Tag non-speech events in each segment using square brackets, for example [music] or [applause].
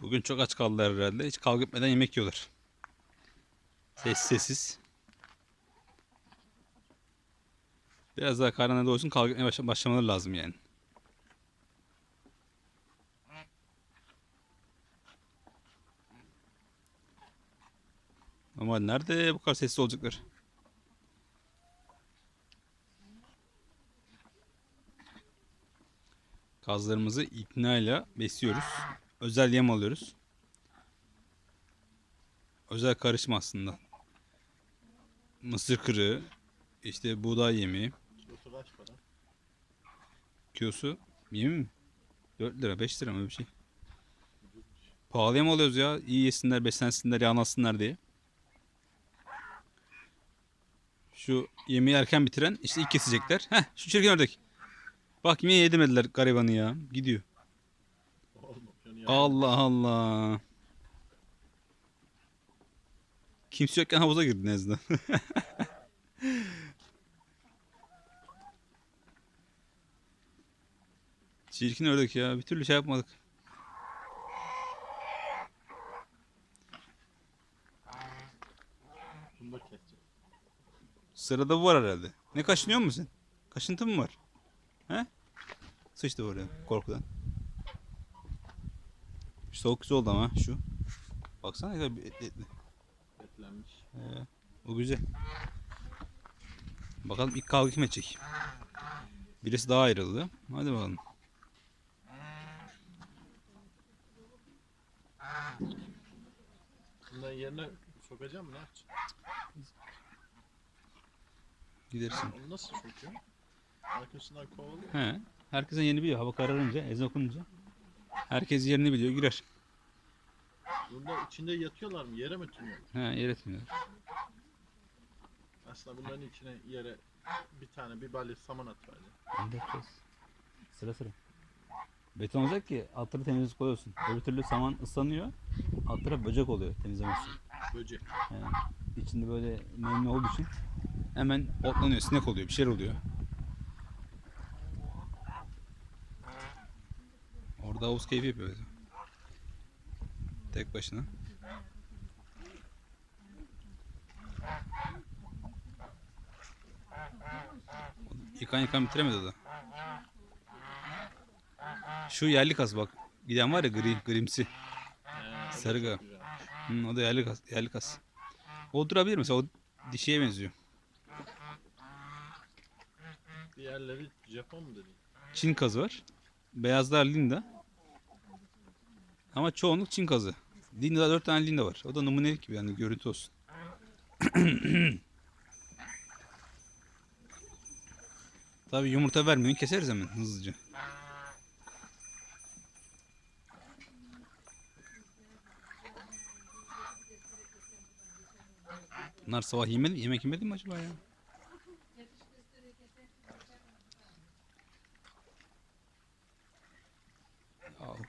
Bugün çok aç kaldılar herhalde. Hiç kavga etmeden yemek yiyorlar. Sessiz sessiz. Biraz daha karnına doysun kavga etmeye başla- başlamaları lazım yani. Ama nerede bu kadar sessiz olacaklar? Kazlarımızı iknayla besliyoruz. Özel yem alıyoruz. Özel karışım aslında. Mısır kırığı, işte buğday yemi, Kilosu kaç para? kilosu yemi mi? 4 lira, 5 lira mı öyle bir şey? Pahalıya mı alıyoruz ya? İyi yesinler, beslensinler, yağlansınlar diye. Şu yemeği erken bitiren işte ilk kesecekler. Heh şu çirkin ördek. Bak yine yedemediler garibanı ya. Gidiyor. Allah Allah. Kimse yokken havuza girdi en azından. [laughs] Çirkin ördek ya. Bir türlü şey yapmadık. Sırada bu var herhalde. Ne kaşınıyor musun sen? Kaşıntı mı var? He? Sıçtı oraya korkudan. Soğuk güzel oldu ama şu. Baksana ne kadar etli etli. Etlenmiş. Ee, o güzel. Bakalım ilk kavga kim edecek? Birisi daha ayrıldı. Hadi bakalım. Bundan yerine sokacağım mı? Ne yapacağım? Gidersin. Onu nasıl sokuyor? Arkasından kovalıyor. He. Herkesin yerini biliyor. Hava kararınca, ezan okununca. Herkes yerini biliyor. Girer. Bunda içinde yatıyorlar mı? Yere mi tünüyor? He, yer etmiyor. Aslında bunların içine yere bir tane bir balya saman da yapacağız. Sıra sıra. Beton olacak ki altları temizlik koyuyorsun. Öbür türlü saman ıslanıyor. Alt taraf böcek oluyor temizlemesi. Böcek. Yani içinde böyle nemli olduğu için hemen otlanıyor, sinek oluyor, bir şeyler oluyor. Orada havuz keyfi yapıyor. Tek başına. Yıkan yıkan bitiremedi o da. Şu yerli kaz bak. Giden var ya gri, grimsi. Sarıga. Hı, o da yerli kas. Yerli kas. O durabilir mesela. O dişiye benziyor. Diğerleri Japon mu dedi? Çin kazı var. Beyazlar Linda. Ama çoğunluk Çin kazı. Linda'da 4 tane Linda var. O da numunelik gibi yani görüntü olsun. [coughs] Tabii yumurta vermiyorsun keseriz hemen hızlıca. Bunlar sabah yemedi, yemek yemedi mi acaba ya?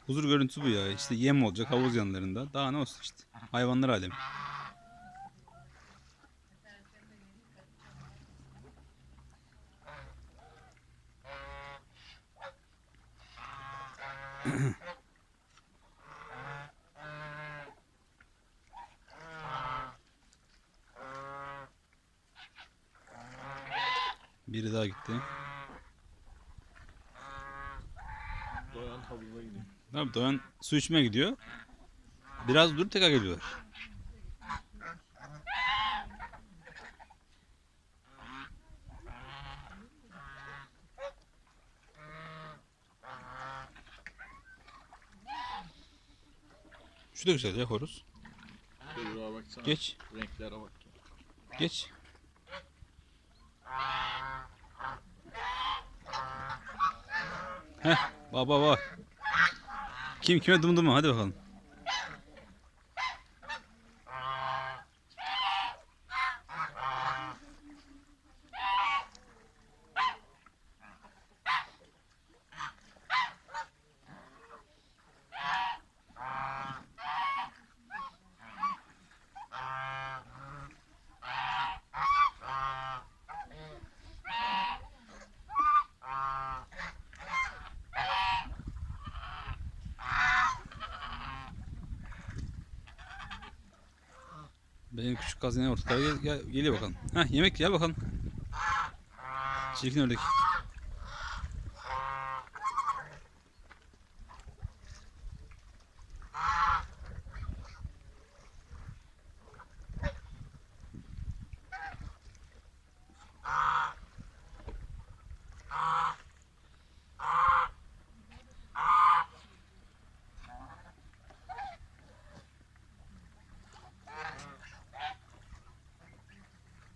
Huzur görüntüsü bu ya. İşte yem olacak havuz yanlarında. Daha ne olsun işte. Hayvanlar alemi. Biri daha gitti. Havuza gidiyor. Tabii Doğan su içmeye gidiyor. Biraz dur tekrar geliyorlar. Şu da güzel ya horoz. Geç, Renklere bak. geç. Heh, baba bak. Kim kime dumdumu hadi bakalım. Benim küçük kaz yine ortalara gel, gel- geliyor bakalım. Heh yemek gel bakalım. Çirkin ördek.